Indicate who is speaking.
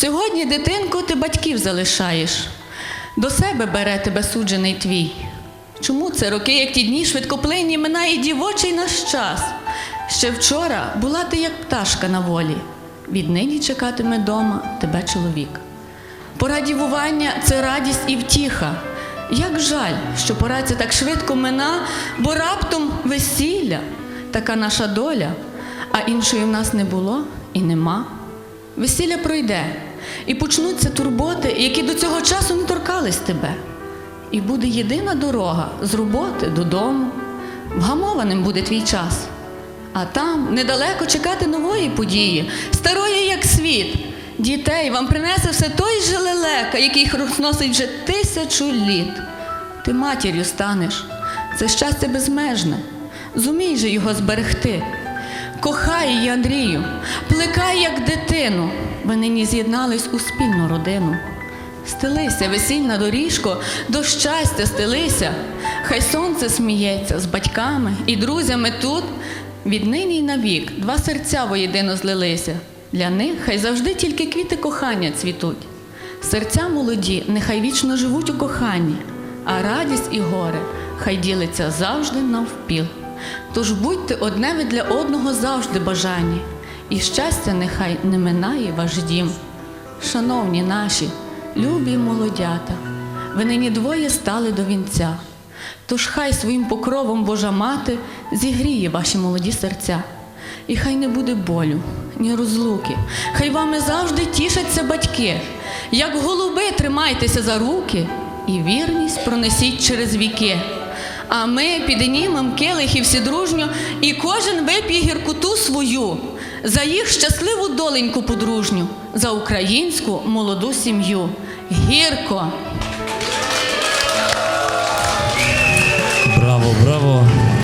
Speaker 1: Сьогодні, дитинку, ти батьків залишаєш, до себе бере тебе суджений твій. Чому це роки, як ті дні швидкоплинні, минає дівочий наш час? Ще вчора була ти як пташка на волі, віднині чекатиме дома тебе чоловік. Пора дівування це радість і втіха. Як жаль, що пора ця так швидко мина, бо раптом весілля, така наша доля, а іншої в нас не було і нема. Весілля пройде, і почнуться турботи, які до цього часу не торкались тебе. І буде єдина дорога з роботи додому. Вгамованим буде твій час. А там недалеко чекати нової події, старої як світ. Дітей вам принесе все той же лелека, який носить вже тисячу літ. Ти матір'ю станеш, це щастя безмежне. Зумій же його зберегти. Кохай її, Андрію, плекай, як дитину. Ви нині з'єднались у спільну родину. Стелися, весільна доріжко, до щастя стелися. Хай сонце сміється з батьками і друзями тут. Віднині й навік два серця воєдино злилися. Для них хай завжди тільки квіти кохання цвітуть. Серця молоді, нехай вічно живуть у коханні, а радість і горе хай ділиться завжди навпіл. Тож будьте одне ви для одного завжди бажані, і щастя нехай не минає ваш дім. Шановні наші, любі молодята, ви нині двоє стали до вінця. Тож хай своїм покровом Божа мати зігріє ваші молоді серця. І хай не буде болю, ні розлуки, хай вами завжди тішаться батьки. Як голуби тримайтеся за руки і вірність пронесіть через віки. А ми піднімем келихи всі дружньо, і кожен вип'є гіркоту свою за їх щасливу доленьку подружню, за українську молоду сім'ю. Гірко!